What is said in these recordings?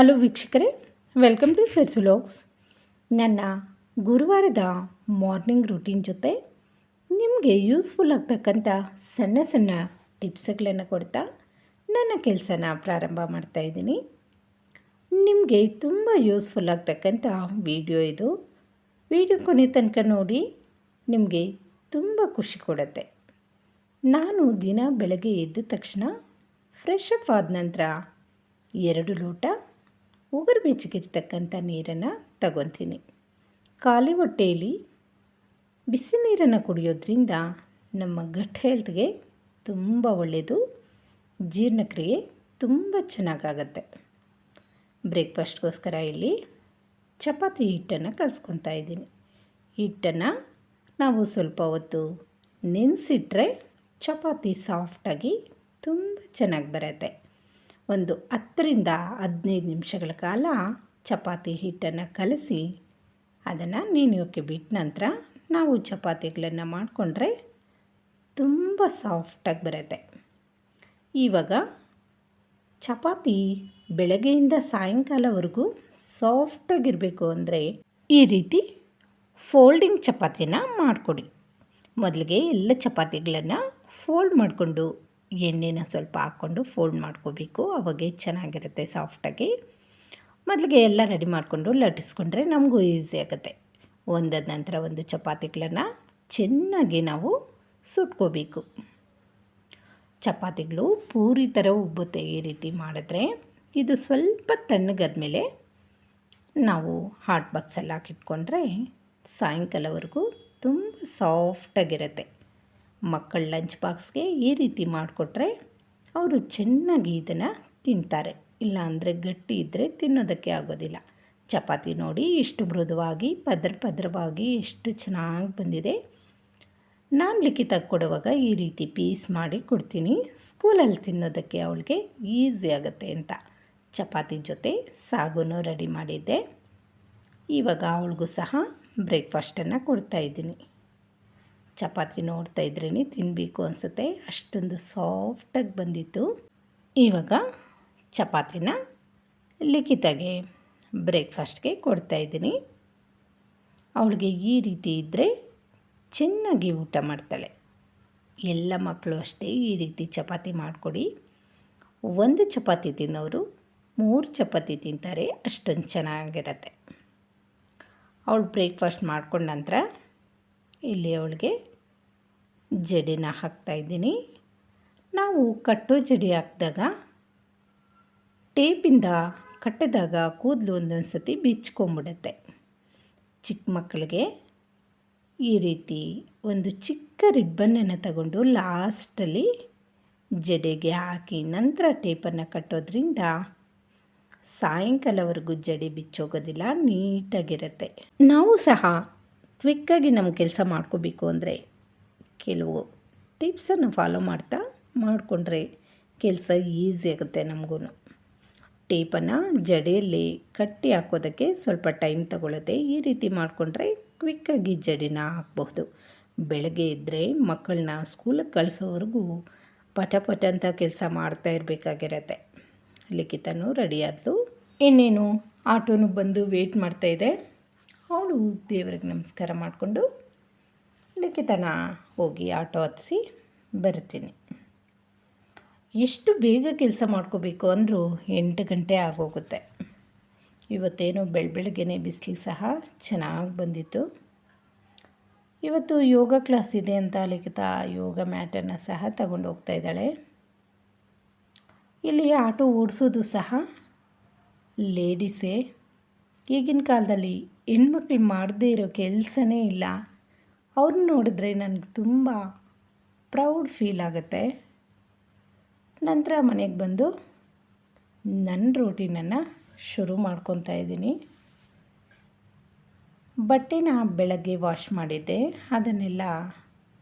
Hello ವೀಕ್ಷಕರೇ welcome to ಸೆರ್ಸುಲೋಕ್ಸ್ ನನ್ನ ಗುರುವಾರದ morning routine ಜೊತೆ ನಿಮಗೆ ಯೂಸ್ಫುಲ್ ಆಗ್ತಕ್ಕಂಥ ಸಣ್ಣ ಸಣ್ಣ ಟಿಪ್ಸ್ಗಳನ್ನು ಕೊಡ್ತಾ ನನ್ನ ಕೆಲಸನ ಪ್ರಾರಂಭ ಮಾಡ್ತಾ ಇದ್ದೀನಿ. ನಿಮಗೆ ತುಂಬ ಯೂಸ್ಫುಲ್ ಆಗ್ತಕ್ಕಂಥ ವಿಡಿಯೋ ಇದು. ವಿಡಿಯೋ ಕೊನೆ ತನಕ ನೋಡಿ ನಿಮಗೆ ತುಂಬ ಖುಷಿ ಕೊಡುತ್ತೆ. ನಾನು ದಿನ ಬೆಳಗ್ಗೆ ಎದ್ದ ತಕ್ಷಣ ಫ್ರೆಶ್ ಅಪ್ ಆದ ನಂತರ ಎರಡು ಲೋಟ ಉಗುರು ಬೀಚಿಗಿರ್ತಕ್ಕಂಥ ನೀರನ್ನು ತಗೊತೀನಿ ಖಾಲಿ ಹೊಟ್ಟೆಯಲ್ಲಿ ಬಿಸಿ ನೀರನ್ನು ಕುಡಿಯೋದ್ರಿಂದ ನಮ್ಮ ಗಟ್ ಹೆಲ್ತ್ಗೆ ತುಂಬ ಒಳ್ಳೆಯದು ಜೀರ್ಣಕ್ರಿಯೆ ತುಂಬ ಚೆನ್ನಾಗಾಗತ್ತೆ. ಬ್ರೇಕ್ಫಾಸ್ಟ್ಗೋಸ್ಕರ ಇಲ್ಲಿ ಚಪಾತಿ ಹಿಟ್ಟನ್ನು ಕಲಿಸ್ಕೊತಾ ಇದ್ದೀನಿ. ಹಿಟ್ಟನ್ನು ನಾವು ಸ್ವಲ್ಪ ಹೊತ್ತು ನೆನೆಸಿಟ್ರೆ ಚಪಾತಿ ಸಾಫ್ಟಾಗಿ ತುಂಬ ಚೆನ್ನಾಗಿ ಬರುತ್ತೆ. ಒಂದು ಹತ್ತರಿಂದ ಹದಿನೈದು ನಿಮಿಷಗಳ ಕಾಲ ಚಪಾತಿ ಹಿಟ್ಟನ್ನು ಕಲಸಿ ಅದನ್ನು ನೆನೆಯೋಕ್ಕೆ ಬಿಟ್ಟ ನಂತರ ನಾವು ಚಪಾತಿಗಳನ್ನು ಮಾಡಿಕೊಂಡ್ರೆ ತುಂಬ ಸಾಫ್ಟಾಗಿ ಬರುತ್ತೆ. ಇವಾಗ ಚಪಾತಿ ಬೆಳಗ್ಗೆಯಿಂದ ಸಾಯಂಕಾಲವರೆಗೂ ಸಾಫ್ಟಾಗಿರಬೇಕು ಅಂದರೆ ಈ ರೀತಿ ಫೋಲ್ಡಿಂಗ್ ಚಪಾತಿನ ಮಾಡಿಕೊಡಿ. ಮೊದಲಿಗೆ ಎಲ್ಲ ಚಪಾತಿಗಳನ್ನು ಫೋಲ್ಡ್ ಮಾಡಿಕೊಂಡು ಎಣ್ಣೆನ ಸ್ವಲ್ಪ ಹಾಕ್ಕೊಂಡು ಫೋಲ್ಡ್ ಮಾಡ್ಕೋಬೇಕು. ಅವಾಗೆ ಚೆನ್ನಾಗಿರುತ್ತೆ ಸಾಫ್ಟಾಗಿ ಮೊದಲಿಗೆ ಎಲ್ಲ ರೆಡಿ ಮಾಡಿಕೊಂಡು ಲಟ್ಟಿಸ್ಕೊಂಡ್ರೆ ನಮಗೂ ಈಸಿ ಆಗುತ್ತೆ. ಒಂದಾದ ನಂತರ ಒಂದು ಚಪಾತಿಗಳನ್ನು ಚೆನ್ನಾಗಿ ನಾವು ಸುಟ್ಕೋಬೇಕು. ಚಪಾತಿಗಳು ಪೂರಿ ಥರ ಉಬ್ಬುತ್ತೆ ಈ ರೀತಿ ಮಾಡಿದ್ರೆ ಇದು ಸ್ವಲ್ಪ ತಣ್ಣಗಾದ್ಮೇಲೆ ನಾವು ಹಾಟ್ ಬಾಕ್ಸಲ್ಲಿ ಹಾಕಿಟ್ಕೊಂಡ್ರೆ ಸಾಯಂಕಾಲವರೆಗೂ ತುಂಬ ಸಾಫ್ಟಾಗಿರುತ್ತೆ ಮಕ್ಕಳ ಲಂಚ್ ಬಾಕ್ಸ್ಗೆ ಈ ರೀತಿ ಮಾಡಿಕೊಟ್ರೆ ಅವರು ಚೆನ್ನಾಗಿ ಇದನ್ನು ತಿಂತಾರೆ. ಇಲ್ಲ ಅಂದರೆ ಗಟ್ಟಿ ಇದ್ದರೆ ತಿನ್ನೋದಕ್ಕೆ ಆಗೋದಿಲ್ಲ. ಚಪಾತಿ ನೋಡಿ ಎಷ್ಟು ಮೃದುವಾಗಿ, ಪದ್ರ ಪದ್ರವಾಗಿ ಎಷ್ಟು ಚೆನ್ನಾಗಿ ಬಂದಿದೆ. ನಾನು ಲಿಖಿತ ಕೊಡುವಾಗ ಈ ರೀತಿ ಪೀಸ್ ಮಾಡಿ ಕೊಡ್ತೀನಿ. ಸ್ಕೂಲಲ್ಲಿ ತಿನ್ನೋದಕ್ಕೆ ಅವಳಿಗೆ ಈಸಿ ಆಗುತ್ತೆ ಅಂತ. ಚಪಾತಿ ಜೊತೆ ಸಾಗುನು ರೆಡಿ ಮಾಡಿದ್ದೆ. ಇವಾಗ ಅವಳಿಗೂ ಸಹ ಬ್ರೇಕ್ಫಾಸ್ಟನ್ನು ಕೊಡ್ತಾಯಿದ್ದೀನಿ ಚಪಾತಿ ನೋಡ್ತಾ ಇದ್ರೇ ತಿನ್ನಬೇಕು ಅನಿಸುತ್ತೆ. ಅಷ್ಟೊಂದು ಸಾಫ್ಟಾಗಿ ಬಂದಿತ್ತು. ಇವಾಗ ಚಪಾತಿನ ಲಿಖಿತಾಗೆ ಬ್ರೇಕ್ಫಾಸ್ಟ್ಗೆ ಕೊಡ್ತಾಯಿದ್ದೀನಿ ಅವಳಿಗೆ ಈ ರೀತಿ ಇದ್ದರೆ ಚೆನ್ನಾಗಿ ಊಟ ಮಾಡ್ತಾಳೆ. ಎಲ್ಲ ಮಕ್ಕಳು ಅಷ್ಟೇ ಈ ರೀತಿ ಚಪಾತಿ ಮಾಡಿಕೊಡಿ. ಒಂದು ಚಪಾತಿ ತಿನ್ನೋರು ಮೂರು ಚಪಾತಿ ತಿಂತಾರೆ. ಅಷ್ಟೊಂದು ಚೆನ್ನಾಗಿರತ್ತೆ. ಅವಳು ಬ್ರೇಕ್ಫಾಸ್ಟ್ ಮಾಡ್ಕೊಂಡ ನಂತರ ಇಲ್ಲಿ ಅವಳಿಗೆ ಜಡಿನ ಹಾಕ್ತಾಯಿದ್ದೀನಿ ನಾವು ಕಟ್ಟೋ ಜಡಿ ಹಾಕಿದಾಗ ಟೇಪಿಂದ ಕಟ್ಟಿದಾಗ ಕೂದಲು ಒಂದೊಂದು ಸತಿ ಬಿಚ್ಕೊಂಬಿಡುತ್ತೆ ಚಿಕ್ಕ ಮಕ್ಕಳಿಗೆ ಈ ರೀತಿ ಒಂದು ಚಿಕ್ಕ ರಿಬ್ಬನನ್ನು ತಗೊಂಡು ಲಾಸ್ಟಲ್ಲಿ ಜಡೆಗೆ ಹಾಕಿ ನಂತರ ಟೇಪನ್ನು ಕಟ್ಟೋದ್ರಿಂದ ಸಾಯಂಕಾಲವರೆಗೂ ಜಡೆ ಬಿಚ್ಚೋಗೋದಿಲ್ಲ, ನೀಟಾಗಿರುತ್ತೆ. ನಾವು ಸಹ ಕ್ವಿಕ್ಕಾಗಿ ನಮ್ಮ ಕೆಲಸ ಮಾಡ್ಕೋಬೇಕು ಅಂದರೆ ಕೆಲವು ಟಿಪ್ಸನ್ನು ಫಾಲೋ ಮಾಡ್ತಾ ಮಾಡಿಕೊಂಡ್ರೆ ಕೆಲಸ ಈಸಿ ಆಗುತ್ತೆ ನಮಗೂ. ಟೇಪನ್ನು ಜಡೆಯಲ್ಲಿ ಕಟ್ಟಿ ಹಾಕೋದಕ್ಕೆ ಸ್ವಲ್ಪ ಟೈಮ್ ತಗೊಳ್ಳುತ್ತೆ ಈ ರೀತಿ ಮಾಡಿಕೊಂಡ್ರೆ ಕ್ವಿಕ್ಕಾಗಿ ಜಡಿನ ಹಾಕ್ಬಹುದು. ಬೆಳಗ್ಗೆ ಇದ್ದರೆ ಮಕ್ಕಳನ್ನ ಸ್ಕೂಲಿಗೆ ಕಳಿಸೋವರೆಗೂ ಪಟ ಪಟ ಅಂತ ಕೆಲಸ ಮಾಡ್ತಾ ಇರಬೇಕಾಗಿರತ್ತೆ. ಲಿಖಿತನೂ ರೆಡಿ ಆದಳು ಇನ್ನೇನು, ಆಟೋನು ಬಂದು ವೆಯ್ಟ್ ಮಾಡ್ತಾಯಿದೆ ಅವಳು ದೇವ್ರಿಗೆ ನಮಸ್ಕಾರ ಮಾಡಿಕೊಂಡು ಲಿಖಿತನ ಹೋಗಿ ಆಟೋ ಹತ್ತಿಸಿ ಬರ್ತೀನಿ. ಎಷ್ಟು ಬೇಗ ಕೆಲಸ ಮಾಡ್ಕೋಬೇಕು ಅಂದರೂ ಎಂಟು ಗಂಟೆ ಆಗೋಗುತ್ತೆ. ಇವತ್ತೇನು ಬೆಳ ಬೆಳಗ್ಗೆನೆ ಬಿಸಿಲು ಸಹ ಚೆನ್ನಾಗಿ ಬಂದಿತ್ತು. ಇವತ್ತು ಯೋಗ ಕ್ಲಾಸ್ ಇದೆ ಅಂತ ಲಿಖಿತ ಯೋಗ ಮ್ಯಾಟನ್ನು ಸಹ ತಗೊಂಡು ಹೋಗ್ತಾ ಇದ್ದಾಳೆ. ಇಲ್ಲಿ ಆಟೋ ಓಡಿಸೋದು ಸಹ ಲೇಡೀಸೇ. ಈಗಿನ ಕಾಲದಲ್ಲಿ ಹೆಣ್ಮಕ್ಳು ಮಾಡದೇ ಇರೋ ಕೆಲಸನೇ ಇಲ್ಲ. ಅವ್ರನ್ನ ನೋಡಿದ್ರೆ ನನಗೆ ತುಂಬ ಪ್ರೌಡ್ ಫೀಲ್ ಆಗುತ್ತೆ. ನಂತರ ಮನೆಗೆ ಬಂದು ನನ್ನ ರೂಟೀನನ್ನು ಶುರು ಮಾಡ್ಕೊತಾ ಇದ್ದೀನಿ. ಬಟ್ಟೆನ ಬೆಳಗ್ಗೆ ವಾಶ್ ಮಾಡಿದ್ದೆ. ಅದನ್ನೆಲ್ಲ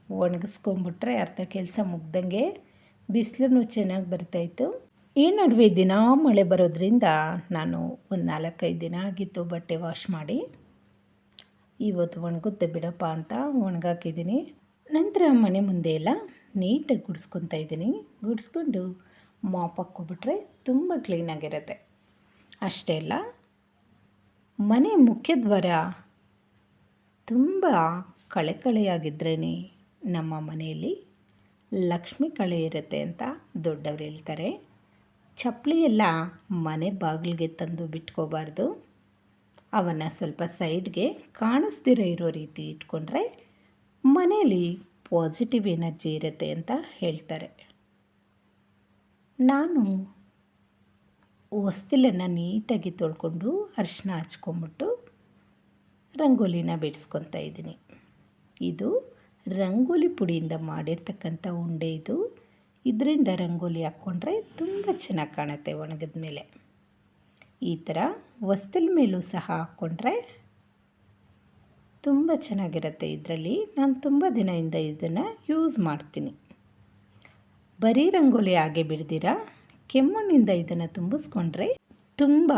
ಒಣಗಿಸ್ಕೊಂಬಿಟ್ರೆ ಅರ್ಧ ಕೆಲಸ ಮುಗ್ದಂಗೆ ಬಿಸಿಲು ಚೆನ್ನಾಗಿ ಬರ್ತಾಯಿತ್ತು ಈ ನಡುವೆ ದಿನ ಮಳೆ ಬರೋದ್ರಿಂದ ನಾನು ಒಂದು ನಾಲ್ಕೈದು ದಿನ ಆಗಿತ್ತು ಬಟ್ಟೆ ವಾಶ್ ಮಾಡಿ. ಇವತ್ತು ಒಣಗುತ್ತೆ ಬಿಡಪ್ಪ ಅಂತ ಒಣಗಾಕಿದ್ದೀನಿ. ನಂತರ ಮನೆ ಮುಂದೆ ಎಲ್ಲ ನೀಟಾಗಿ ಗುಡಿಸ್ಕೊತಾ ಇದ್ದೀನಿ. ಗುಡಿಸ್ಕೊಂಡು ಮಾಪ್ ಹಾಕ್ಕೊಬಿಟ್ರೆ ತುಂಬ ಕ್ಲೀನಾಗಿರುತ್ತೆ ಅಷ್ಟೇ ಅಲ್ಲ, ಮನೆ ಮುಖ್ಯದ್ವಾರ ತುಂಬ ಕಳೆ ನಮ್ಮ ಮನೆಯಲ್ಲಿ ಲಕ್ಷ್ಮಿ ಕಳೆ ಇರುತ್ತೆ ಅಂತ ದೊಡ್ಡವ್ರು ಹೇಳ್ತಾರೆ. ಚಪ್ಪಲಿ ಎಲ್ಲ ಮನೆ ಬಾಗಿಲಿಗೆ ತಂದು ಬಿಟ್ಕೋಬಾರ್ದು. ಅವನ್ನು ಸ್ವಲ್ಪ ಸೈಡ್ಗೆ ಕಾಣಿಸ್ದಿರ ಇರೋ ರೀತಿ ಇಟ್ಕೊಂಡ್ರೆ ಮನೆಯಲ್ಲಿ ಪಾಸಿಟಿವ್ ಎನರ್ಜಿ ಇರುತ್ತೆ ಅಂತ ಹೇಳ್ತಾರೆ. ನಾನು ಹೊಸ್ತಿಲನ್ನು ನೀಟಾಗಿ ತೊಳ್ಕೊಂಡು ಅರಿಶಿನ ಹಚ್ಕೊಂಬಿಟ್ಟು ರಂಗೋಲಿನ ಬಿಡಿಸ್ಕೊತಾ ಇದ್ದೀನಿ. ಇದು ರಂಗೋಲಿ ಪುಡಿಯಿಂದ ಮಾಡಿರ್ತಕ್ಕಂಥ ಉಂಡೆ ಇದು. ಇದರಿಂದ ರಂಗೋಲಿ ಹಾಕ್ಕೊಂಡ್ರೆ ತುಂಬ ಚೆನ್ನಾಗಿ ಕಾಣುತ್ತೆ ಒಣಗಿದ ಮೇಲೆ ಈ ಥರ ಹೊಸ್ತಲ್ ಮೇಲೂ ಸಹ ಹಾಕ್ಕೊಂಡ್ರೆ ತುಂಬ ಚೆನ್ನಾಗಿರುತ್ತೆ ಇದರಲ್ಲಿ. ನಾನು ತುಂಬ ದಿನದಿಂದ ಇದನ್ನು ಯೂಸ್ ಮಾಡ್ತೀನಿ. ಬರೀ ರಂಗೋಲಿ ಹಾಗೆ ಬಿಡ್ದಿರ? ಕೆಮ್ಮಣ್ಣಿಂದ ಇದನ್ನು ತುಂಬಿಸ್ಕೊಂಡ್ರೆ ತುಂಬ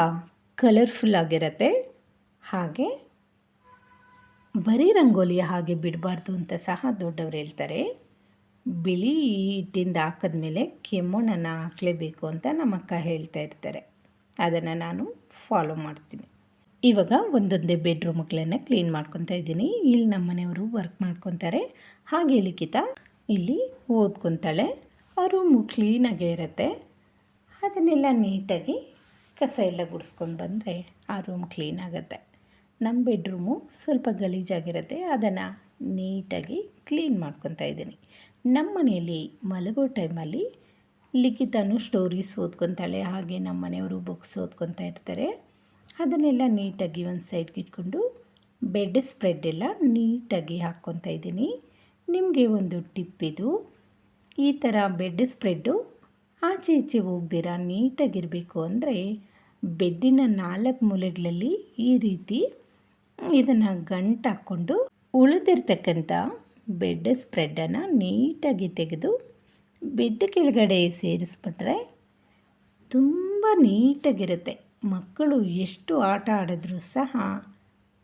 ಕಲರ್ಫುಲ್ ಆಗಿರುತ್ತೆ. ಹಾಗೆ ಬರೀ ರಂಗೋಲಿ ಹಾಗೆ ಬಿಡಬಾರ್ದು ಅಂತ ಸಹ ದೊಡ್ಡವರು ಹೇಳ್ತಾರೆ. ಬಿಳಿ ಹಿಟ್ಟಿಂದ ಹಾಕಿದ್ಮೇಲೆ ಕೆಮ್ಮಣ್ಣನ್ನು ಹಾಕಲೇಬೇಕು ಅಂತ ನಮ್ಮಕ್ಕ ಹೇಳ್ತಾ ಇರ್ತಾರೆ. ಅದನ್ನು ನಾನು ಫಾಲೋ ಮಾಡ್ತೀನಿ. ಇವಾಗ ಒಂದೊಂದೇ ಬೆಡ್ರೂಮ್ಗಳನ್ನು ಕ್ಲೀನ್ ಮಾಡ್ಕೊತಾ ಇದ್ದೀನಿ. ಇಲ್ಲಿ ನಮ್ಮ ಮನೆಯವರು ವರ್ಕ್ ಮಾಡ್ಕೊತಾರೆ. ಹಾಗೆ ಲಿಖಿತ ಇಲ್ಲಿ ಓದ್ಕೊತಾಳೆ. ರೂಮು ಕ್ಲೀನಾಗೇ ಇರುತ್ತೆ. ಅದನ್ನೆಲ್ಲ ನೀಟಾಗಿ ಕಸ ಎಲ್ಲ ಗುಡಿಸ್ಕೊಂಡು ಬಂದರೆ ಆ ರೂಮ್ ಕ್ಲೀನ್ ಆಗುತ್ತೆ. ನಮ್ಮ ಬೆಡ್ರೂಮು ಸ್ವಲ್ಪ ಗಲೀಜಾಗಿರುತ್ತೆ. ಅದನ್ನು ನೀಟಾಗಿ ಕ್ಲೀನ್ ಮಾಡ್ಕೊತಾ ಇದ್ದೀನಿ. ನಮ್ಮ ಮನೆಯಲ್ಲಿ ಮಲಗೋ ಟೈಮಲ್ಲಿ ಲಿಖಿತನು ಸ್ಟೋರೀಸ್ ಓದ್ಕೊತಾಳೆ, ಹಾಗೆ ನಮ್ಮ ಮನೆಯವರು ಬುಕ್ಸ್ ಓದ್ಕೊತಾ ಇರ್ತಾರೆ. ಅದನ್ನೆಲ್ಲ ನೀಟಾಗಿ ಒಂದು ಸೈಡ್ಗೆ ಇಟ್ಕೊಂಡು ಬೆಡ್ ಸ್ಪ್ರೆಡ್ ಎಲ್ಲ ನೀಟಾಗಿ ಹಾಕ್ಕೊತಾ ಇದ್ದೀನಿ. ನಿಮಗೆ ಒಂದು ಟಿಪ್ ಇದು, ಈ ಥರ ಬೆಡ್ ಸ್ಪ್ರೆಡ್ಡು ಆಚೆ ಈಚೆ ಹೋಗ್ದಿರ, ನೀಟಾಗಿರಬೇಕು ಅಂದರೆ ಬೆಡ್ಡಿನ ನಾಲ್ಕು ಮೂಲೆಗಳಲ್ಲಿ ಈ ರೀತಿ ಇದನ್ನು ಗಂಟು ಹಾಕ್ಕೊಂಡು ಉಳಿದಿರ್ತಕ್ಕಂಥ ಬೆಡ್ ಸ್ಪ್ರೆಡ್ಡನ್ನು ನೀಟಾಗಿ ತೆಗೆದು ಬೆಡ್ ಕೆಳಗಡೆ ಸೇರಿಸ್ಬಿಟ್ರೆ ತುಂಬ ನೀಟಾಗಿರುತ್ತೆ. ಮಕ್ಕಳು ಎಷ್ಟು ಆಟ ಆಡಿದ್ರೂ ಸಹ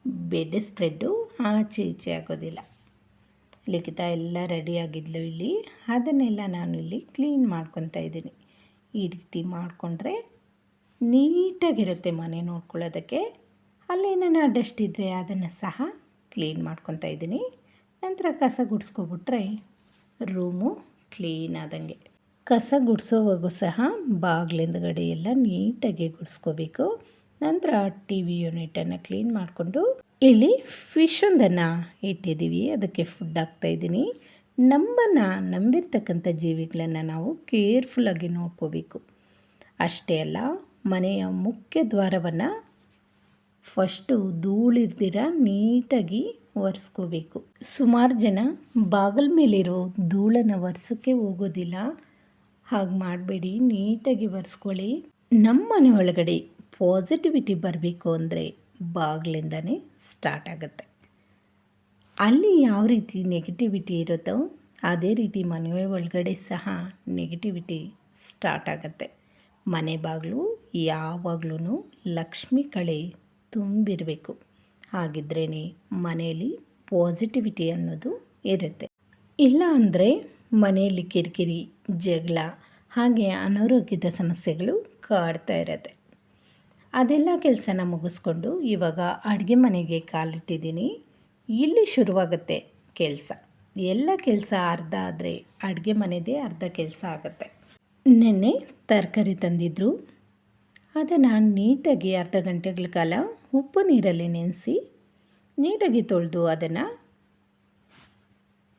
ಬೆಡ್ ಸ್ಪ್ರೆಡ್ಡು ಆಚೆ ಈಚೆ ಆಗೋದಿಲ್ಲ. ಲಿಖಿತ ಎಲ್ಲ ರೆಡಿಯಾಗಿದ್ಲು ಇಲ್ಲಿ. ಅದನ್ನೆಲ್ಲ ನಾನು ಇಲ್ಲಿ ಕ್ಲೀನ್ ಮಾಡ್ಕೊತಾ ಇದ್ದೀನಿ. ಈ ರೀತಿ ಮಾಡಿಕೊಂಡ್ರೆ ನೀಟಾಗಿರುತ್ತೆ ಮನೆ ನೋಡ್ಕೊಳ್ಳೋದಕ್ಕೆ. ಅಲ್ಲೇನ ಡಸ್ಟ್ ಇದ್ದರೆ ಅದನ್ನು ಸಹ ಕ್ಲೀನ್ ಮಾಡ್ಕೊತಾ ಇದ್ದೀನಿ. ನಂತರ ಕಸ ಗುಡಿಸ್ಕೊಬಿಟ್ರೆ ರೂಮು ಕ್ಲೀನ್ ಆದಂಗೆ. ಕಸ ಗುಡಿಸೋವಾಗೂ ಸಹ ಬಾಗಿಲಿಂದಗಡೆ ಎಲ್ಲ ನೀಟಾಗಿ ಗುಡಿಸ್ಕೋಬೇಕು. ನಂತರ ಟಿ ವಿ ಯೂನಿಟನ್ನು ಕ್ಲೀನ್ ಮಾಡಿಕೊಂಡು ಇಲ್ಲಿ ಫಿಶ್ ಒಂದನ್ನು ಇಟ್ಟಿದ್ದೀವಿ. ಅದಕ್ಕೆ ಫುಡ್ ಹಾಕ್ತಾಯಿದ್ದೀನಿ ನಮ್ಮನ್ನು ನಂಬಿರ್ತಕ್ಕಂಥ ಜೀವಿಗಳನ್ನು ನಾವು ಕೇರ್ಫುಲ್ಲಾಗಿ ನೋಡ್ಕೋಬೇಕು. ಅಷ್ಟೇ ಅಲ್ಲ, ಮನೆಯ ಮುಖ್ಯ ದ್ವಾರವನ್ನು ಫಸ್ಟು ಧೂಳಿರ್ದಿರ ನೀಟಾಗಿ ಒರೆಸ್ಕೋಬೇಕು. ಸುಮಾರು ಜನ ಬಾಗಿಲ ಮೇಲಿರೋ ಧೂಳನ್ನು ಒರೆಸೋಕ್ಕೆ ಹೋಗೋದಿಲ್ಲ. ಹಾಗೆ ಮಾಡಬೇಡಿ, ನೀಟಾಗಿ ಒರೆಸ್ಕೊಳ್ಳಿ. ನಮ್ಮ ಮನೆ ಒಳಗಡೆ ಪಾಸಿಟಿವಿಟಿ ಬರಬೇಕು ಅಂದರೆ ಬಾಗಿಲಿಂದನೇ ಸ್ಟಾರ್ಟ್ ಆಗುತ್ತೆ. ಅಲ್ಲಿ ಯಾವ ರೀತಿ ನೆಗೆಟಿವಿಟಿ ಇರುತ್ತೋ ಅದೇ ರೀತಿ ಮನೆ ಒಳಗಡೆ ಸಹ ನೆಗೆಟಿವಿಟಿ ಸ್ಟಾರ್ಟ್ ಆಗುತ್ತೆ. ಮನೆ ಬಾಗಿಲು ಯಾವಾಗಲೂ ಲಕ್ಷ್ಮಿ ಕಳೆ ತುಂಬಿರಬೇಕು. ಹಾಗಿದ್ರೇ ಮನೆಯಲ್ಲಿ ಪಾಸಿಟಿವಿಟಿ ಅನ್ನೋದು ಇರುತ್ತೆ. ಇಲ್ಲ ಅಂದರೆ ಮನೆಯಲ್ಲಿ ಕಿರಿಕಿರಿ, ಜಗಳ, ಹಾಗೆ ಅನಾರೋಗ್ಯದ ಸಮಸ್ಯೆಗಳು ಕಾಡ್ತಾ ಇರತ್ತೆ. ಅದೆಲ್ಲ ಕೆಲಸನ ಮುಗಿಸ್ಕೊಂಡು ಇವಾಗ ಅಡುಗೆ ಮನೆಗೆ ಕಾಲಿಟ್ಟಿದ್ದೀನಿ. ಇಲ್ಲಿ ಶುರುವಾಗುತ್ತೆ ಕೆಲಸ. ಎಲ್ಲ ಕೆಲಸ ಅರ್ಧ ಆದರೆ ಅಡುಗೆ ಮನೆದೇ ಅರ್ಧ ಕೆಲಸ ಆಗುತ್ತೆ. ನೆನ್ನೆ ತರಕಾರಿ ತಂದಿದ್ದರು ಅದನ್ನು ನೀಟಾಗಿ ಅರ್ಧ ಗಂಟೆಗಳ ಕಾಲ ಉಪ್ಪು ನೀರಲ್ಲಿ ನೆನೆಸಿ ನೀಟಾಗಿ ತೊಳೆದು ಅದನ್ನು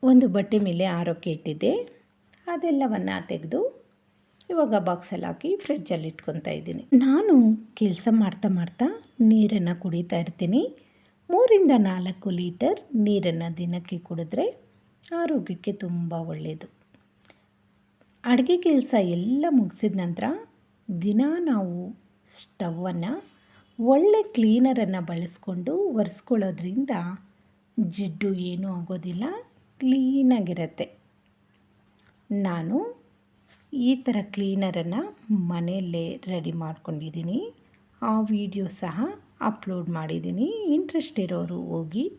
ಒಂದು ಬಟ್ಟೆ ಮೇಲೆ ಆರೋಕ್ಕೆ ಇಟ್ಟಿದ್ದೆ. ಅದೆಲ್ಲವನ್ನು ತೆಗೆದು ಇವಾಗ ಬಾಕ್ಸಲ್ಲಿ ಹಾಕಿ ಫ್ರಿಡ್ಜಲ್ಲಿ ಇಟ್ಕೊತಾ ಇದ್ದೀನಿ. ನಾನು ಕೆಲಸ ಮಾಡ್ತಾ ಮಾಡ್ತಾ ನೀರನ್ನು ಕುಡಿತಾ ಇರ್ತೀನಿ. ಮೂರಿಂದ ನಾಲ್ಕು ಲೀಟರ್ ನೀರನ್ನು ದಿನಕ್ಕೆ ಕುಡಿದ್ರೆ ಆರೋಗ್ಯಕ್ಕೆ ತುಂಬ ಒಳ್ಳೆಯದು. ಅಡುಗೆ ಕೆಲಸ ಎಲ್ಲ ಮುಗಿಸಿದ ನಂತರ ದಿನ ನಾವು ಸ್ಟವನ್ನು ಒಳ್ಳೆ ಕ್ಲೀನರನ್ನು ಬಳಸ್ಕೊಂಡು ಒರೆಸ್ಕೊಳ್ಳೋದ್ರಿಂದ ಜಿಡ್ಡು ಏನೂ ಆಗೋದಿಲ್ಲ, ಕ್ಲೀನಾಗಿರುತ್ತೆ. ನಾನು ಈ ಥರ ಕ್ಲೀನರನ್ನು ಮನೆಯಲ್ಲೇ ರೆಡಿ ಮಾಡ್ಕೊಂಡಿದ್ದೀನಿ. ಆ ವಿಡಿಯೋ ಸಹ ಅಪ್ಲೋಡ್ ಮಾಡಿದ್ದೀನಿ. ಇಂಟ್ರೆಸ್ಟ್ ಇರೋರು ಹೋಗಿ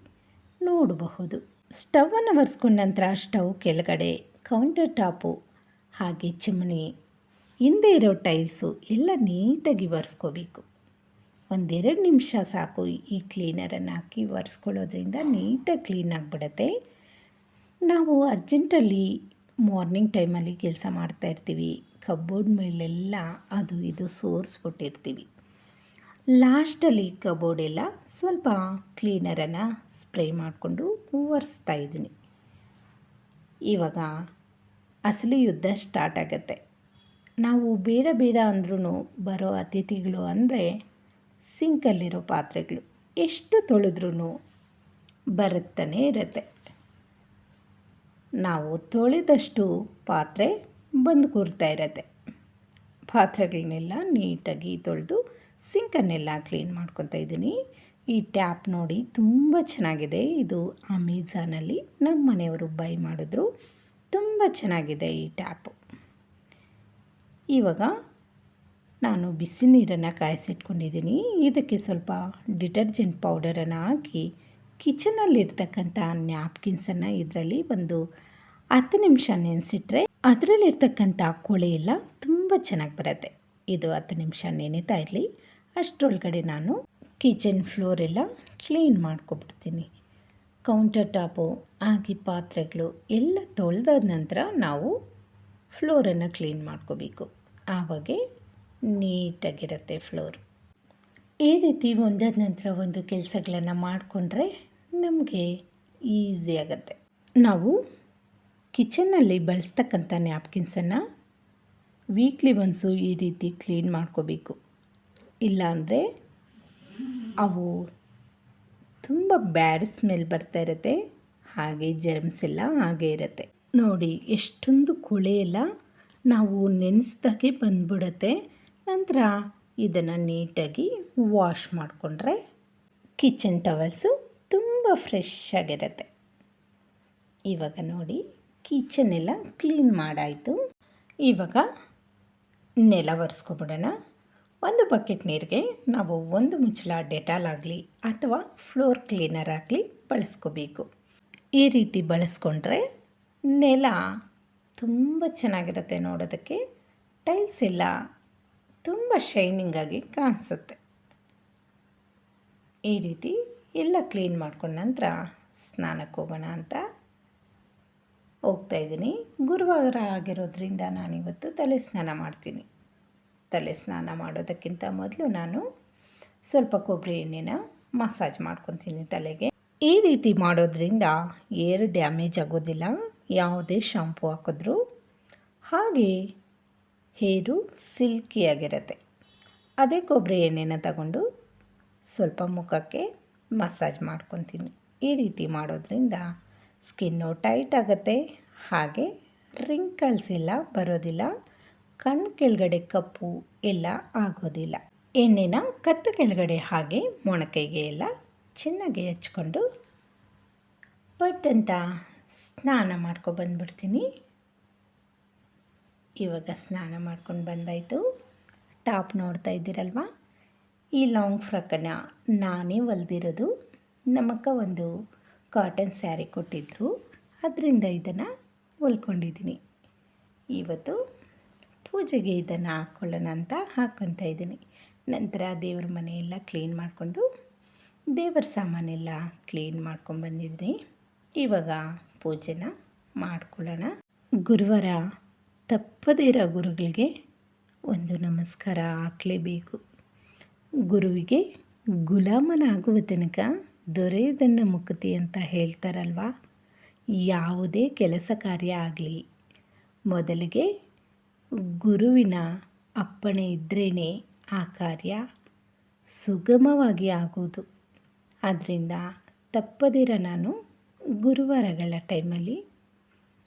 ನೋಡಬಹುದು. ಸ್ಟವನ್ನು ಒರೆಸ್ಕೊಂಡ ನಂತರ ಸ್ಟವ್ ಕೆಳಗಡೆ, ಕೌಂಟರ್ ಟಾಪು, ಹಾಗೆ ಚಿಮಣಿ ಹಿಂದೆ ಇರೋ ಟೈಲ್ಸು ಎಲ್ಲ ನೀಟಾಗಿ ಒರೆಸ್ಕೋಬೇಕು. ಒಂದೆರಡು ನಿಮಿಷ ಸಾಕು ಈ ಕ್ಲೀನರನ್ನು ಹಾಕಿ ಒರೆಸ್ಕೊಳ್ಳೋದ್ರಿಂದ ನೀಟಾಗಿ ಕ್ಲೀನ್ ಆಗಿಬಿಡುತ್ತೆ. ನಾವು ಅರ್ಜೆಂಟಲ್ಲಿ ಮಾರ್ನಿಂಗ್ ಟೈಮಲ್ಲಿ ಕೆಲಸ ಮಾಡ್ತಾ ಇರ್ತೀವಿ. ಕಬೋರ್ಡ್ ಮೇಲೆಲ್ಲ ಅದು ಇದು ಸೋರಿಸ್ಬಿಟ್ಟಿರ್ತೀವಿ. ಲಾಸ್ಟಲ್ಲಿ ಕಬೋರ್ಡ್ ಎಲ್ಲ ಸ್ವಲ್ಪ ಕ್ಲೀನರನ್ನು ಸ್ಪ್ರೇ ಮಾಡಿಕೊಂಡು ಒರೆಸ್ತಾ ಇದ್ದೀನಿ. ಇವಾಗ ಅಸಲಿ ಯುದ್ಧ ಸ್ಟಾರ್ಟ್ ಆಗುತ್ತೆ. ನಾವು ಬೇಡ ಬೇಡ ಅಂದ್ರೂ ಬರೋ ಅತಿಥಿಗಳು ಅಂದರೆ ಸಿಂಕಲ್ಲಿರೋ ಪಾತ್ರೆಗಳು ಎಷ್ಟು ತೊಳೆದ್ರೂ ಬರುತ್ತಾನೆ ಇರುತ್ತೆ. ನಾವು ತೊಳೆದಷ್ಟು ಪಾತ್ರೆ ಬಂದು ಕೂರ್ತಾ ಇರತ್ತೆ. ಪಾತ್ರೆಗಳನ್ನೆಲ್ಲ ನೀಟಾಗಿ ತೊಳೆದು ಸಿಂಕನ್ನೆಲ್ಲ ಕ್ಲೀನ್ ಮಾಡ್ಕೊತಾ ಇದ್ದೀನಿ. ಈ ಟ್ಯಾಪ್ ನೋಡಿ ತುಂಬ ಚೆನ್ನಾಗಿದೆ. ಇದು ಅಮೆಝಾನಲ್ಲಿ ನಮ್ಮ ಮನೆಯವರು ಬೈ ಮಾಡಿದ್ರು. ತುಂಬ ಚೆನ್ನಾಗಿದೆ ಈ ಟ್ಯಾಪು. ಇವಾಗ ನಾನು ಬಿಸಿ ನೀರನ್ನು ಕಾಯಿಸಿಟ್ಕೊಂಡಿದ್ದೀನಿ. ಇದಕ್ಕೆ ಸ್ವಲ್ಪ ಡಿಟರ್ಜೆಂಟ್ ಪೌಡರನ್ನು ಹಾಕಿ ಕಿಚನಲ್ಲಿರ್ತಕ್ಕಂಥ ನ್ಯಾಪ್ಕಿನ್ಸನ್ನು ಇದರಲ್ಲಿ ಒಂದು ಹತ್ತು ನಿಮಿಷ ನೆನೆಸಿಟ್ರೆ ಅದರಲ್ಲಿರ್ತಕ್ಕಂಥ ಕೊಳೆ ಎಲ್ಲ ತುಂಬ ಚೆನ್ನಾಗಿ ಬರುತ್ತೆ. ಇದು ಹತ್ತು ನಿಮಿಷ ನೆನೆತಾ ಇರಲಿ. ಅಷ್ಟರೊಳಗಡೆ ನಾನು ಕಿಚನ್ ಫ್ಲೋರೆಲ್ಲ ಕ್ಲೀನ್ ಮಾಡ್ಕೊಬಿಡ್ತೀನಿ. ಕೌಂಟರ್ ಟಾಪು ಆಗಿ ಪಾತ್ರೆಗಳು ಎಲ್ಲ ತೊಳೆದಾದ ನಂತರ ನಾವು ಫ್ಲೋರನ್ನು ಕ್ಲೀನ್ ಮಾಡ್ಕೋಬೇಕು. ಆವಾಗೆ ನೀಟಾಗಿರುತ್ತೆ ಫ್ಲೋರ್. ಈ ರೀತಿ ಒಂದಾದ ನಂತರ ಒಂದು ಕೆಲಸಗಳನ್ನು ಮಾಡಿಕೊಂಡ್ರೆ ನಮಗೆ ಈಸಿ ಆಗುತ್ತೆ. ನಾವು ಕಿಚನ್ನಲ್ಲಿ ಬಳಸ್ತಕ್ಕಂಥ ನ್ಯಾಪ್ಕಿನ್ಸನ್ನು ವೀಕ್ಲಿ ಒನ್ಸು ಈ ರೀತಿ ಕ್ಲೀನ್ ಮಾಡ್ಕೋಬೇಕು. ಇಲ್ಲಾಂದರೆ ಅವು ತುಂಬ ಬ್ಯಾಡ್ ಸ್ಮೆಲ್ ಬರ್ತಾ ಇರುತ್ತೆ, ಹಾಗೆ ಜರ್ಮ್ಸ್ ಎಲ್ಲ ಹಾಗೆ ಇರುತ್ತೆ. ನೋಡಿ, ಎಷ್ಟೊಂದು ಕೊಳೆ ಎಲ್ಲ ನಾವು ನೆನೆಸ್ದಾಗೆ ಬಂದ್ಬಿಡುತ್ತೆ. ನಂತರ ಇದನ್ನು ನೀಟಾಗಿ ವಾಶ್ ಮಾಡಿಕೊಂಡ್ರೆ ಕಿಚನ್ ಟವಲ್ಸು ತುಂಬ ಫ್ರೆಶ್ ಆಗಿರುತ್ತೆ. ಇವಾಗ ನೋಡಿ ಕಿಚನ್ ಎಲ್ಲ ಕ್ಲೀನ್ ಮಾಡಾಯಿತು. ಇವಾಗ ನೆಲ ಒರೆಸ್ಕೊಬಿಡೋಣ. ಒಂದು ಬಕೆಟ್ ನೀರಿಗೆ ನಾವು ಒಂದು ಮುಚ್ಚಳ ಡೆಟಾಲ್ ಆಗಲಿ ಅಥವಾ ಫ್ಲೋರ್ ಕ್ಲೀನರ್ ಆಗಲಿ ಬಳಸ್ಕೋಬೇಕು. ಈ ರೀತಿ ಬಳಸ್ಕೊಂಡ್ರೆ ನೆಲ ತುಂಬ ಚೆನ್ನಾಗಿರುತ್ತೆ ನೋಡೋದಕ್ಕೆ. ಟೈಲ್ಸ್ ಎಲ್ಲ ತುಂಬ ಶೈನಿಂಗಾಗಿ ಕಾಣಿಸುತ್ತೆ. ಈ ರೀತಿ ಎಲ್ಲ ಕ್ಲೀನ್ ಮಾಡ್ಕೊಂಡ ನಂತರ ಸ್ನಾನಕ್ಕೆ ಹೋಗೋಣ ಅಂತ ಹೋಗ್ತಾಯಿದ್ದೀನಿ ಗುರುವಾರ ಆಗಿರೋದ್ರಿಂದ ನಾನಿವತ್ತು ತಲೆ ಸ್ನಾನ ಮಾಡ್ತೀನಿ. ತಲೆ ಸ್ನಾನ ಮಾಡೋದಕ್ಕಿಂತ ಮೊದಲು ನಾನು ಸ್ವಲ್ಪ ಕೊಬ್ಬರಿ ಎಣ್ಣೆನ ಮಸಾಜ್ ಮಾಡ್ಕೊತೀನಿ ತಲೆಗೆ. ಈ ರೀತಿ ಮಾಡೋದ್ರಿಂದ ಏರ್ ಡ್ಯಾಮೇಜ್ ಆಗೋದಿಲ್ಲ, ಯಾವುದೇ ಶಾಂಪು ಹಾಕಿದ್ರು. ಹಾಗೆ ಹೇರು ಸಿಲ್ಕಿಯಾಗಿರುತ್ತೆ. ಅದೇ ಕೊಬ್ಬರಿ ಎಣ್ಣೆನ ತಗೊಂಡು ಸ್ವಲ್ಪ ಮುಖಕ್ಕೆ ಮಸಾಜ್ ಮಾಡ್ಕೊತೀನಿ. ಈ ರೀತಿ ಮಾಡೋದ್ರಿಂದ ಸ್ಕಿನ್ನು ಟೈಟ್ ಆಗುತ್ತೆ. ಹಾಗೆ ರಿಂಕಲ್ಸ್ ಎಲ್ಲ ಬರೋದಿಲ್ಲ. ಕಣ್ಣು ಕೆಳಗಡೆ ಕಪ್ಪು ಎಲ್ಲ ಆಗೋದಿಲ್ಲ. ಎಣ್ಣೆನ ಕತ್ತು ಕೆಳಗಡೆ ಹಾಗೆ ಮೊಣಕೈಗೆ ಎಲ್ಲ ಚೆನ್ನಾಗಿ ಹಚ್ಕೊಂಡು ಪಟ್ಟಂತ ಸ್ನಾನ ಮಾಡ್ಕೊಬಂದ್ಬಿಡ್ತೀನಿ ಇವಾಗ ಸ್ನಾನ ಮಾಡ್ಕೊಂಡು ಬಂದಾಯಿತು. ಟಾಪ್ ನೋಡ್ತಾ ಇದ್ದೀರಲ್ವ? ಈ ಲಾಂಗ್ ಫ್ರಾಕನ್ನು ನಾನೇ ಹೊಲ್ದಿರೋದು. ನಮ್ಮಕ್ಕ ಒಂದು ಕಾಟನ್ ಸ್ಯಾರಿ ಕೊಟ್ಟಿದ್ದರು ಅದರಿಂದ ಇದನ್ನು ಹೊಲ್ಕೊಂಡಿದ್ದೀನಿ. ಇವತ್ತು ಪೂಜೆಗೆ ಇದನ್ನು ಹಾಕ್ಕೊಳ್ಳೋಣ ಅಂತ ಹಾಕ್ಕೊತಾ ಇದ್ದೀನಿ. ನಂತರ ದೇವ್ರ ಮನೆಯೆಲ್ಲ ಕ್ಲೀನ್ ಮಾಡಿಕೊಂಡು ದೇವರ ಸಾಮಾನೆಲ್ಲ ಕ್ಲೀನ್ ಮಾಡ್ಕೊಂಡು ಬಂದಿದ್ದೀನಿ. ಇವಾಗ ಪೂಜೆನ ಮಾಡ್ಕೊಳ್ಳೋಣ. ಗುರುವಾರ ತಪ್ಪದೇ ಗುರುಗಳಿಗೆ ಒಂದು ನಮಸ್ಕಾರ ಹಾಕಲೇಬೇಕು. ಗುರುವಿಗೆ ಗುಲಾಮನಾಗುವ ತನಕ ದೊರೆಯದನ್ನು ಮುಕ್ತಿ ಅಂತ ಹೇಳ್ತಾರಲ್ವ? ಯಾವುದೇ ಕೆಲಸ ಕಾರ್ಯ ಆಗಲಿ. ಮೊದಲಿಗೆ ಗುರುವಿನ ಅಪ್ಪಣೆ ಇದ್ರೇ ಆ ಕಾರ್ಯ ಸುಗಮವಾಗಿ ಆಗುವುದು. ಆದ್ದರಿಂದ ತಪ್ಪದಿರ ನಾನು ಗುರುವಾರಗಳ ಟೈಮಲ್ಲಿ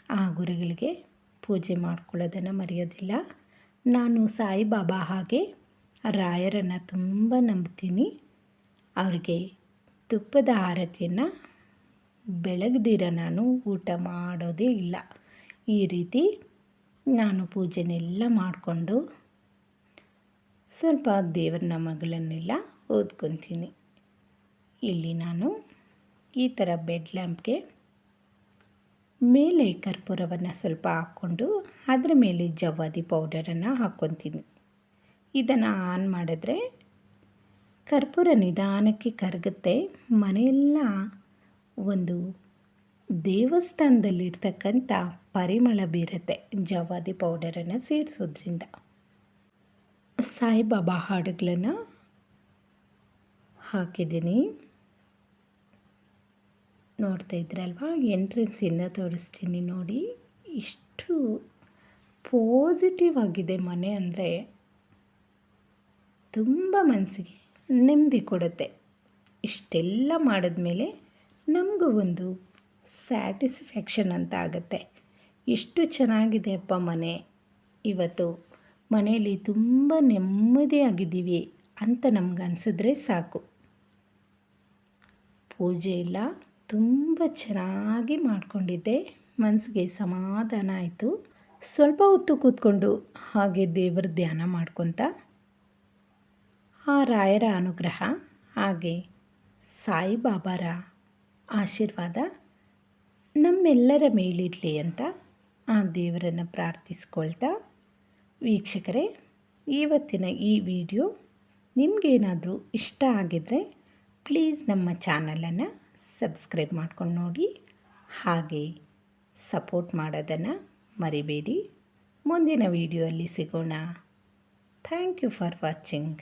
ಆ ಗುರುಗಳಿಗೆ ಪೂಜೆ ಮಾಡ್ಕೊಳ್ಳೋದನ್ನು ಮರೆಯೋದಿಲ್ಲ. ನಾನು ಸಾಯಿಬಾಬಾ ಹಾಗೆ ರಾಯರನ್ನು ತುಂಬ ನಂಬ್ತೀನಿ. ಅವ್ರಿಗೆ ತುಪ್ಪದ ಆರತಿಯನ್ನು ಬೆಳಗ್ದಿರ ನಾನು ಊಟ ಮಾಡೋದೇ ಇಲ್ಲ. ಈ ರೀತಿ ನಾನು ಪೂಜೆನೆಲ್ಲ ಮಾಡಿಕೊಂಡು ಸ್ವಲ್ಪ ದೇವರ ನಾಮಗಳನ್ನೆಲ್ಲ ಓದ್ಕೊತೀನಿ. ಇಲ್ಲಿ ನಾನು ಈ ಥರ ಬೆಡ್ ಲ್ಯಾಂಪ್ಗೆ ಮೇಲೆ ಕರ್ಪೂರವನ್ನು ಸ್ವಲ್ಪ ಹಾಕ್ಕೊಂಡು ಅದರ ಮೇಲೆ ಜವಾದಿ ಪೌಡರನ್ನು ಹಾಕ್ಕೊತೀನಿ. ಇದನ್ನು ಆನ್ ಮಾಡಿದ್ರೆ ಕರ್ಪೂರ ನಿಧಾನಕ್ಕೆ ಕರಗುತ್ತೆ. ಮನೆಯೆಲ್ಲ ಒಂದು ದೇವಸ್ಥಾನದಲ್ಲಿರ್ತಕ್ಕಂಥ ಪರಿಮಳ ಬೀರುತ್ತೆ ಜವಾದಿ ಪೌಡರನ್ನು ಸೇರಿಸೋದ್ರಿಂದ. ಸಾಯಿಬಾಬಾ ಹಾಡುಗಳನ್ನು ಹಾಕಿದ್ದೀನಿ. ನೋಡ್ತಾ ಇದ್ರಲ್ವಾ ಎಂಟ್ರೆನ್ಸಿಂದ ತೋರಿಸ್ತೀನಿ ನೋಡಿ. ಇಷ್ಟು ಪಾಸಿಟಿವ್ ಆಗಿದೆ ಮನೆ ಅಂದರೆ ತುಂಬ ಮನಸ್ಸಿಗೆ ನೆಮ್ಮದಿ ಕೊಡುತ್ತೆ. ಇಷ್ಟೆಲ್ಲ ಮಾಡಿದ್ಮೇಲೆ ನಮಗೂ ಒಂದು ಸ್ಯಾಟಿಸ್ಫ್ಯಾಕ್ಷನ್ ಅಂತ ಆಗುತ್ತೆ. ಎಷ್ಟು ಚೆನ್ನಾಗಿದೆ ಅಪ್ಪ ಮನೆ. ಇವತ್ತು ಮನೆಯಲ್ಲಿ ತುಂಬ ನೆಮ್ಮದಿಯಾಗಿದ್ದೀವಿ ಅಂತ ನಮ್ಗೆ ಅನಿಸಿದ್ರೆ ಸಾಕು. ಪೂಜೆ ಎಲ್ಲ ತುಂಬ ಚೆನ್ನಾಗಿ ಮಾಡಿಕೊಂಡಿದ್ದೆ. ಮನಸ್ಸಿಗೆ ಸಮಾಧಾನ ಆಯಿತು. ಸ್ವಲ್ಪ ಹೊತ್ತು ಕೂತ್ಕೊಂಡು ಹಾಗೆ ದೇವರ ಧ್ಯಾನ ಮಾಡ್ಕೊತ ಆ ರಾಯರ ಅನುಗ್ರಹ ಹಾಗೆ ಸಾಯಿಬಾಬಾರ ಆಶೀರ್ವಾದ ನಮ್ಮೆಲ್ಲರ ಮೇಲಿರಲಿ ಅಂತ ಆ ದೇವರನ್ನು ಪ್ರಾರ್ಥಿಸ್ಕೊಳ್ತಾ ವೀಕ್ಷಕರೇ, ಇವತ್ತಿನ ಈ ವಿಡಿಯೋ ನಿಮಗೇನಾದರೂ ಇಷ್ಟ ಆಗಿದ್ದರೆ ಪ್ಲೀಸ್ ನಮ್ಮ ಚಾನಲನ್ನು ಸಬ್ಸ್ಕ್ರೈಬ್ ಮಾಡ್ಕೊಂಡು ನೋಡಿ. ಹಾಗೆ ಸಪೋರ್ಟ್ ಮಾಡೋದನ್ನು ಮರಿಬೇಡಿ. ಮುಂದಿನ ವಿಡಿಯೋ ಅಲ್ಲಿ ಸಿಗೋಣ. Thank you for watching.